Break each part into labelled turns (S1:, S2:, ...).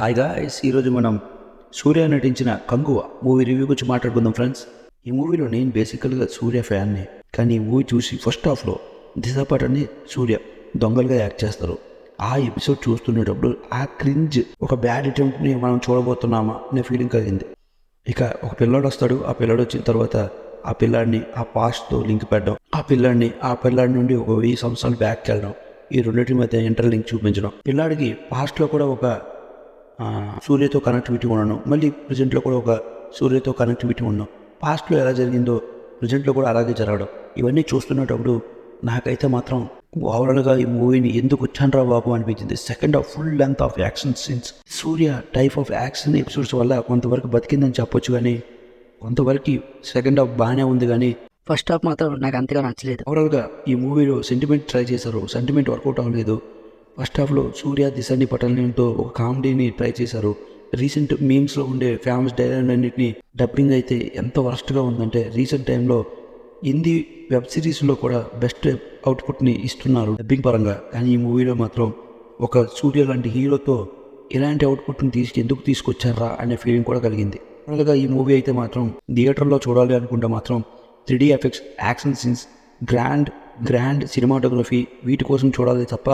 S1: Hi guys ఈరోజు మనం సూర్య నటించిన కంగువ మూవీ రివ్యూ గురించి మాట్లాడుకుందాం ఫ్రెండ్స్ ఈ మూవీలో నేను బేసికల్గా సూర్య ఫ్యాన్ని కానీ ఈ మూవీ చూసి ఫస్ట్ హాఫ్లో దిశపాటని అని సూర్య దొంగలుగా యాక్ట్ చేస్తారు. ఆ ఎపిసోడ్ చూస్తుండేటప్పుడు ఆ క్రింజ్ ఒక బ్యాడ్ అటెంప్ట్ని మనం చూడబోతున్నామా అనే ఫీలింగ్ కలిగింది. ఇక ఒక పిల్లాడు వస్తాడు ఆ పిల్లాడు వచ్చిన తర్వాత ఆ పిల్లాడిని ఆ పాస్ట్తో లింక్ పెట్టడం ఆ పిల్లాడిని ఆ పిల్లాడి నుండి ఒక వెయ్యి సంవత్సరాలు బ్యాక్కి వెళ్ళడం ఈ రెండింటి మధ్య ఇంటర్ లింక్ చూపించడం. పిల్లాడికి పాస్ట్లో కూడా ఒక సూర్యతో కనెక్టివిటీ ఉండడం మళ్ళీ ప్రజెంట్లో కూడా ఒక సూర్యతో కనెక్టివిటీ ఉండడం పాస్ట్లో ఎలా జరిగిందో ప్రజెంట్లో కూడా అలాగే జరగడం. ఇవన్నీ చూస్తున్నప్పుడు నాకైతే మాత్రం ఓవరాల్గా ఈ మూవీని ఎందుకు వచ్చానరా బాబు అనిపించింది. Second half full length of action scenes Surya type of action episodes వల్ల కొంతవరకు బతికిందని చెప్పొచ్చు కానీ కొంతవరకు సెకండ్ హాఫ్ బాగానే ఉంది కానీ
S2: ఫస్ట్ హాఫ్ మాత్రం నాకు అంతగా నచ్చలేదు.
S1: ఓవరాల్గా ఈ మూవీలో సెంటిమెంట్ ట్రై చేశారు. సెంటిమెంట్ వర్కౌట్ అవ్వలేదు. ఫస్ట్ హాఫ్లో సూర్య దిశాని పటనంతో ఒక కామెడీని ట్రై చేశారు. రీసెంట్ మీమ్స్లో ఉండే ఫేమస్ డైలాగ్ అన్నింటిని డబ్బింగ్ అయితే ఎంత వరస్ట్గా ఉందంటే రీసెంట్ టైంలో హిందీ వెబ్ సిరీస్లో కూడా బెస్ట్ అవుట్పుట్ని ఇస్తున్నారు డబ్బింగ్ పరంగా. కానీ ఈ మూవీలో మాత్రం ఒక సూర్య లాంటి హీరోతో ఇలాంటి అవుట్పుట్ని తీసుకు ఎందుకు తీసుకొచ్చారా అనే ఫీలింగ్ కూడా కలిగింది. అలాగా ఈ మూవీ అయితే మాత్రం థియేటర్లో చూడాలి అనుకుంటే మాత్రం three effects action scenes grand grand cinematography వీటి కోసం చూడాలి తప్ప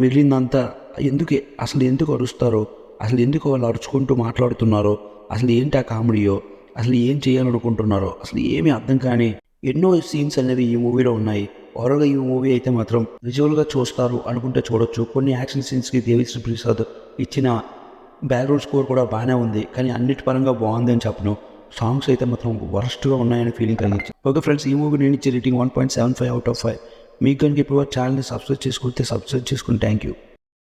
S1: మిగిలిందంతా ఎందుకు అసలు ఎందుకు అరుస్తారో అసలు ఎందుకు వాళ్ళు అరుచుకుంటూ మాట్లాడుతున్నారో అసలు ఏంటి ఆ కామెడీయో అసలు ఏం చేయాలనుకుంటున్నారో అసలు ఏమీ అర్థం కానీ ఎన్నో సీన్స్ అనేవి ఈ మూవీలో ఉన్నాయి. ఓవరాల్గా ఈ మూవీ అయితే మాత్రం విజువల్గా చూస్తారు అనుకుంటే చూడొచ్చు. కొన్ని యాక్షన్ సీన్స్కి దేవిశ్రీ ప్రసాద్ ఇచ్చిన బ్యాక్గ్రౌండ్ స్కోర్ కూడా బాగానే ఉంది. కానీ అన్నిటి పరంగా బాగుంది అని చెప్పను. సాంగ్స్ అయితే మాత్రం వరస్ట్గా ఉన్నాయని ఫీలింగ్ కలిగింది ఓకే ఫ్రెండ్స్ ఈ మూవీ నేను ఇచ్చే rating one point seven five out of five. మీకు కనుక ఇప్పుడు ఛానల్ని సబ్స్క్రైబ్ చేసుకుంటే సబ్స్క్రైబ్ చేసుకుని థ్యాంక్ యూ